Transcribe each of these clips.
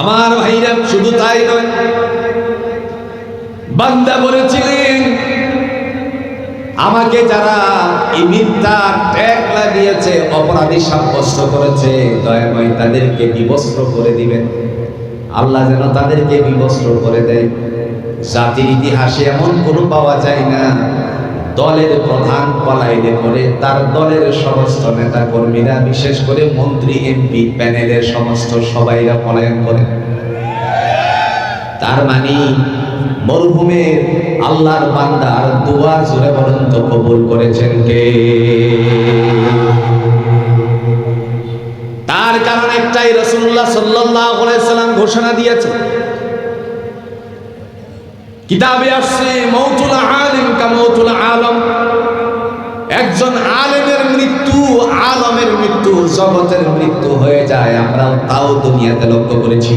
আমার ভাইরা শুধু তাই নয়, বান্দা বলেছিলেন, আমাকে যারা এই মিথ্যা ট্যাগ লাগিয়েছে, অপরাধী সাব্যস্ত করেছে, দয়াময় তাদেরকে বিবস্ত্র করে দিবেন। আল্লাহ যেন তাদেরকে বিবস্ত্র করে দেয়। জাতির ইতিহাসে এমন কোনো পাওয়া যায় না দলের প্রধান পলাইলে করে তার দলের সমস্ত নেতা কর্মীরা বিশেষ করে মন্ত্রী, এমপি প্যানেলের সমস্ত সবাইরা পলায়ন করে। তার মানে মরুভূমের আল্লাহর বান্দার দোয়া জুড়ে বরন্ত কবুল করেছেন কে? তার কারণ একটাই রসুল্লাহ সাল্লাম ঘোষণা দিয়েছে কিতাবে আসছে মৌতুল আলিম কা মৌতুল আলম। একজন আলেমের মৃত্যু, আলমের মৃত্যু, জগতের মৃত্যু হয়ে যায়। আমরাও তাও দুনিয়াতে লক্ষ্য করেছি।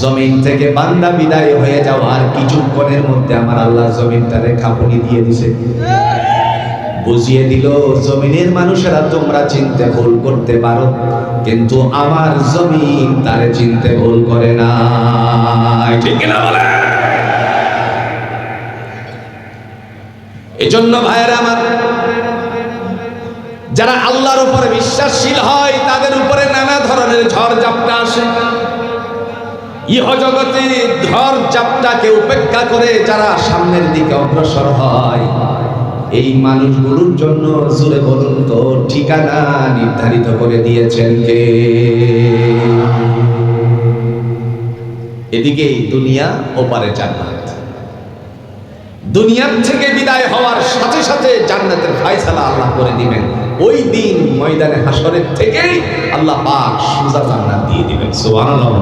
জমিন থেকে বান্দা বিদায় হয়ে যাওয়ার কিছুক্ষণের মধ্যে আমার আল্লাহ জমিনটারে খাপনি দিয়ে দিছে। বুঝিয়ে দিল, জমিনের মানুষেরা তোমরা চিনতে ভুল করতে পারো, কিন্তু আমার জমিন তারে চিনতে ভুল করে না ঠিক না বলে এজন্য ভাইয়েরা আমার, যারা আল্লাহর উপরে বিশ্বাসশীল হয়, তাদের উপরে নানা ধরনের ঝড় ঝাপটা আসে। ইহ জগতে ঝড় ঝাপটাকে উপেক্ষা করে যারা সামনের দিকে অগ্রসর হয়, এই মানুষগুলোর জন্য জুড়ে বলুন তো, ঠিকানা নির্ধারিত করে দিয়েছেন কে? এদিকে দুনিয়া ওপারে জান্নাত। দুনিয়ার থেকে বিদায় হওয়ার সাথে সাথে জান্নাতের ফায়সালা আল্লাহ করে দিবেন। ওই দিন ময়দানে হাসরের থেকেই আল্লাহ পাক সুজা জান্নাত দিয়ে দিবেন। সুবহানাল্লাহ।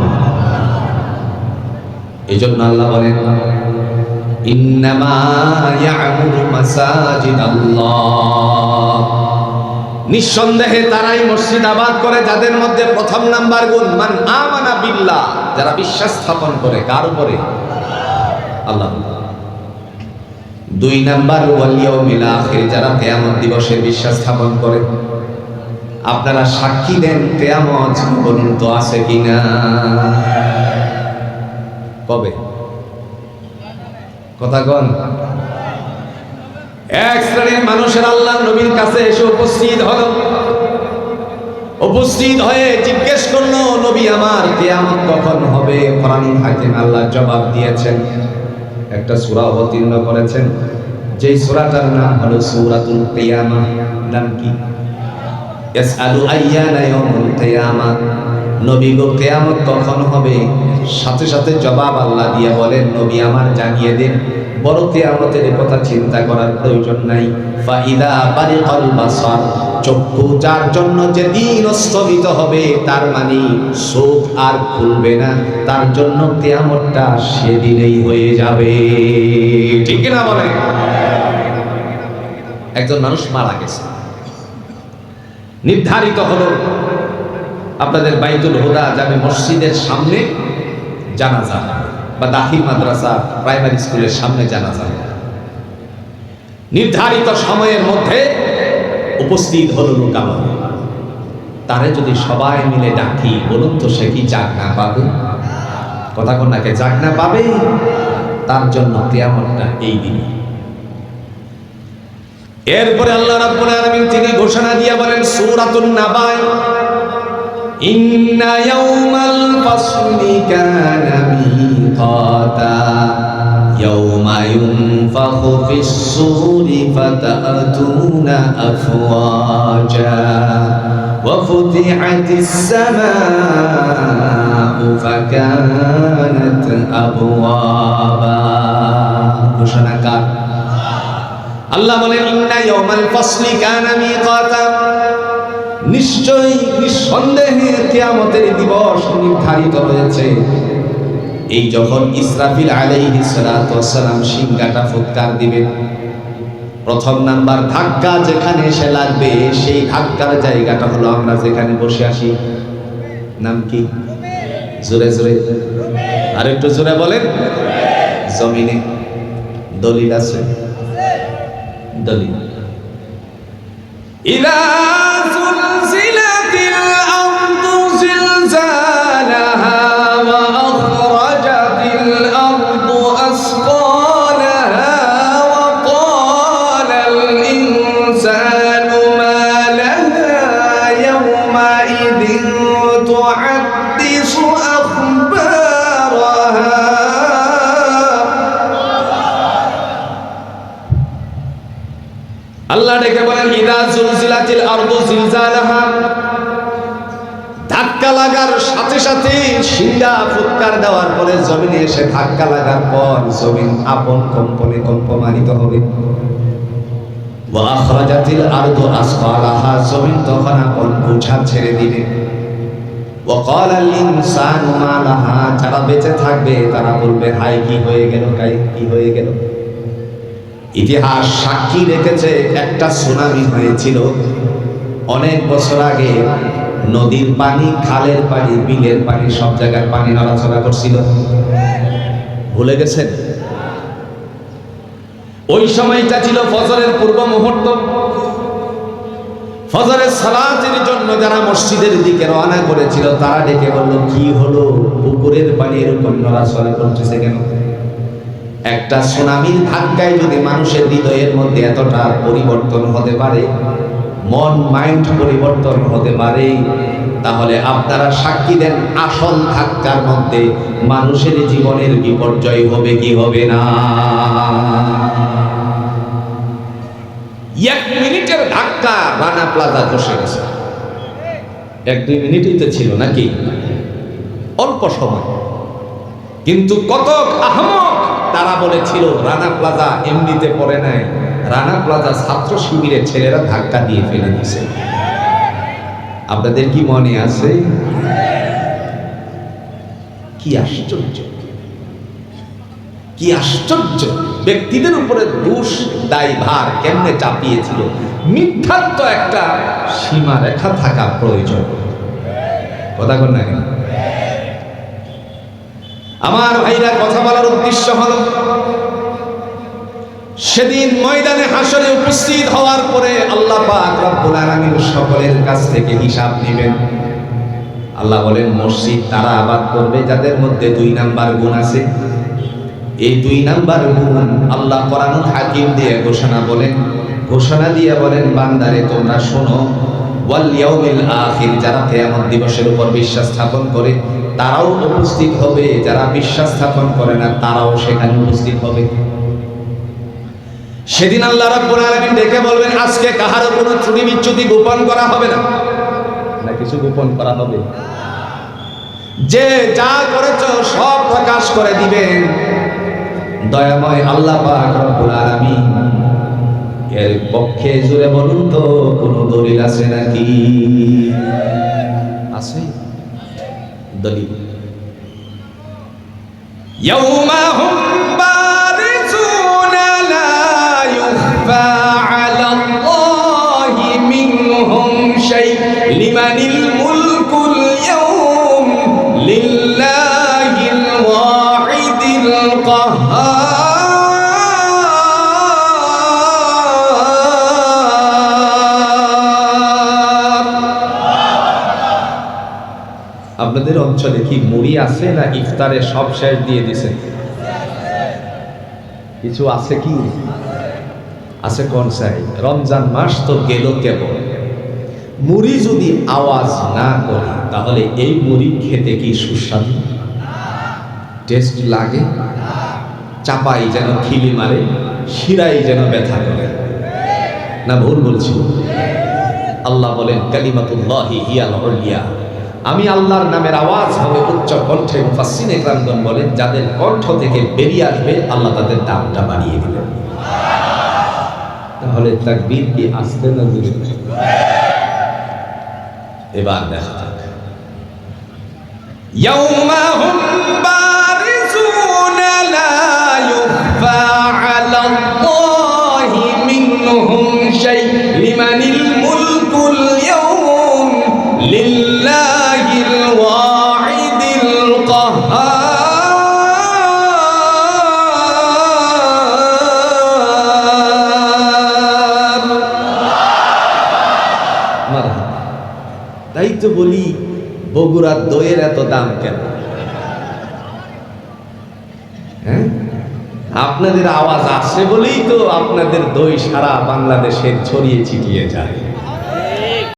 এই জন্য আল্লাহ বলেন, ইন্নামা ইয়ামুরু মাসাজিদ আল্লাহ নিঃসন্দেহে তারাই মসজিদ আবাদ করে, যাদের মধ্যে প্রথম নাম্বার গুণ, মান আমানা বিল্লাহ। যারা বিশ্বাস স্থাপন করে, কার উপরে? আল্লাহ। দুই নাম্বার ওয়ালিয়াও মিলা আখির, যারা কেয়ামত দিবসে বিশ্বাস স্থাপন করে। আপনারা সাক্ষী দেন কেয়ামত বলুন তো আছে কিনা। কবে? কথা কন। এক শ্রেণির মানুষের আল্লাহ নবীর কাছে এসে উপস্থিত হলো। উপস্থিত হয়ে জিজ্ঞেস করল, নবী আমার কেয়ামত কখন হবে? কোরআন হাকিম আল্লাহ জবাব দিয়েছেন। একটা সূরা অবতীর্ণ করেছেন। যেই সূরাটার নাম হলো সূরাতুল কিয়ামা। নাম কি? ইয়াসআলু আইয়ানা ইয়াউমুল কিয়ামা। নবী গো কখন হবে? সাথে সাথে জবাব আল্লাহ দিয়ে বলেন, নবী আমার জানিয়ে দেন। বড় কেয়ামতের কথা চিন্তা করার প্রয়োজন নাই। ফাইদা বারিকাল বাসার। চক্ষু যার জন্য যে দিন স্থগিত হবে, তার মানে চোখ আর খুলবে না। তার জন্য কেয়ামতটা সেদিনেই হয়ে যাবে। ঠিক না বলে একজন মানুষ মারা গেছে। নির্ধারিত হলো আপনাদের বাইতুল হুদা যাবে মসজিদের সামনে জানাজা বা দাখিল মাদ্রাসা প্রাইমারি স্কুলের সামনে জানাজা। নির্ধারিত সময়ের মধ্যে উপস্থিত হলো লোকামা তারে যদি সবাই মিলে ডাকি, বলুন তো সে কি জাগ না পাবে? কথা কন্যাকে জাগ না পাবে? তার জন্য কেয়ামতটা এই দিনে। এরপরে আল্লাহ রাব্বুল আলামিন তিনি ঘোষণা দিয়ে বলেন, সূরাতুন নাবায়, ইন্না ইয়াউমাল ফাসলি কানা মিকাতা। ইয়াউমা ইউনফাখু ফিস সূরি ফাতাতুনা আফওয়াজা وفتحت السماء فكانت أبوابا ঘোষণাকার আল্লাহ বলেন ইন্না ইয়াউমাল ফাসলি কানা মিকাতা নিশ্চয়ই নিঃসন্দেহে কিয়ামতের দিবস নির্ধারিত হয়েছে এই যখন ইসরাফিল আলাইহি সালাম সিংহাটা ফুৎকার দিবেন প্রথম নাম্বার ধাক্কা যেখানে এসে লাগবে, সেই ধাক্কার জায়গাটা হলো আমরা যেখানে বসে আসি নাম কি? জোরে জোরে। আর একটু জোরে বলেন। জমিনে দলিল আছে? দলিল। ইলা জুলজিলাতিল আরদু জিলজালাহা। ধাক্কা লাগার সাথে সাথে সিঙ্গা ফুৎকার দেওয়ার পরে জমিনে এসে ধাক্কা লাগার পর জমিন আপন কম্পনে কম্পমানিত হবে। ওয়া আখরাজাতিল আরদু আসফালাহা, জমিন তখন আপন বোঝা ছেড়ে দিবে। ক্বালাল ইনসানু মা লাহা, যারা বেঁচে থাকবে তারা বলবে হাই কি হয়ে গেল, কাই, কি হয়ে গেল? ইতিহাস সাক্ষী রেখেছে একটা সুনামি হয়েছিল। অনেক বছর আগে নদীর পানি, খালের পানি, বিলের পানি, সব জায়গায় পানি নড়াচড়া করছিল। ভুলে গেছেন? ওই সময়টা ছিল ফজরের পূর্ব মুহূর্ত। ফজরের সালাতের জন্য যারা মসজিদের দিকে রওনা করেছিল, তারা ডেকে বলল, কি হলো? পুকুরের পানি এরকম নড়াচড়া করতেছে কেন? একটা সুনামির ধাক্কায় যদি মানুষের হৃদয়ের মধ্যে এতটা পরিবর্তন হতে পারে, মন, মাইন্ড পরিবর্তন হতে পারে, তাহলে আপনারা সাক্ষী দেন আসল ধাক্কার মধ্যে মানুষের জীবনের বিপর্যয় হবে কি হবে না। এক মিনিটের ধাক্কা রানা প্লাজা বসে গেছে। এক দুই মিনিটই তো ছিল নাকি? অল্প সময়। কিন্তু কত আহমক তারা বলেছিল, রানা প্লাজা এমনিতে পড়ে নাই। রানা প্লাজা ছাত্র শিবিরের ছেলেরা ধাক্কা দিয়ে ফেলে দিছে আপনাদের কি মনে আছে? কি আশ্চর্য। কি আশ্চর্য। ব্যক্তিদের উপরে দোষ দায় ভার কেমনে চাপিয়েছিল? মিথ্যার তো একটা সীমা রেখা থাকা প্রয়োজন। কথা কর না কেন? আমার ভাইরা কথা বলার উদ্দেশ্য হল, সেদিন ময়দানে হাসরে উপস্থিত হওয়ার পরে আল্লাহ সকলের কাছ থেকে হিসাব নেবেন। আল্লাহ বলেন, মসজিদ তারা আবাদ করবে, যাদের মধ্যে দুই নাম্বার গুণ আছে। এই দুই নাম্বার গুণ আল্লাহ কোরআনুল হাকিম দিয়ে ঘোষণা বলেন। ঘোষণা দিয়ে বলেন, বান্দারে, তোমরা শোনো যারা কিয়ামত দিবসের উপর বিশ্বাস স্থাপন করে তারাও উপস্থিত হবে, যারা বিশ্বাস স্থাপন করে না, তারাও সেখানে উপস্থিত হবে। সেদিন আল্লাহ রাব্বুল আলামিন ডেকে বলবেন, আজকে কাহারও কোনো ত্রুটি বিচ্যুতি গোপন করা হবে না? না, কিছু গোপন করা হবে। যে যা করেছ, সব প্রকাশ করে দিবেন। দয়াময় আল্লাহ পাক রব্বুল আলামিন। এর পক্ষে জুড়ে বলুন তো, কোন দলিল আছে নাকি? আছে। দলিল ইয়াউমা হুম অঞ্চলে কি মুড়ি আছে না ইফতারে সব শেষ দিয়ে দিছে? কিছু আছে কি? আছে কোন সাই রমজান মাস তো গেল কেবল। মুড়ি যদি আওয়াজ না করে, তাহলে এই মুড়ি খেতে কি সুস্বাদু? টেস্ট লাগে? চাপাই যেন খিলি মারে শিরাই যেন ব্যথা করে। না ভুল বলছি? আল্লাহ বলেন, কালিমাতুল্লাহি হিয়াল উলিয়া। আমি আল্লাহর নামের আওয়াজ হবে উচ্চ কণ্ঠে মুফাসসিন একরামগণ বলেন যাদের কণ্ঠ থেকে বেরিয়ে আসবে আল্লাহ তাদের দামটা বাড়িয়ে দিবেন তাহলে তাকবীর কি আসতে না জুড়ে এবার দেখা যাক يوم هم তাই তো বলি, বগুড়ার দইয়ের এত দাম কেন? হ্যাঁ? আপনাদের আওয়াজ আসে বলেই তো আপনাদের দই সারা বাংলাদেশে ছড়িয়ে ছিটিয়ে যায়।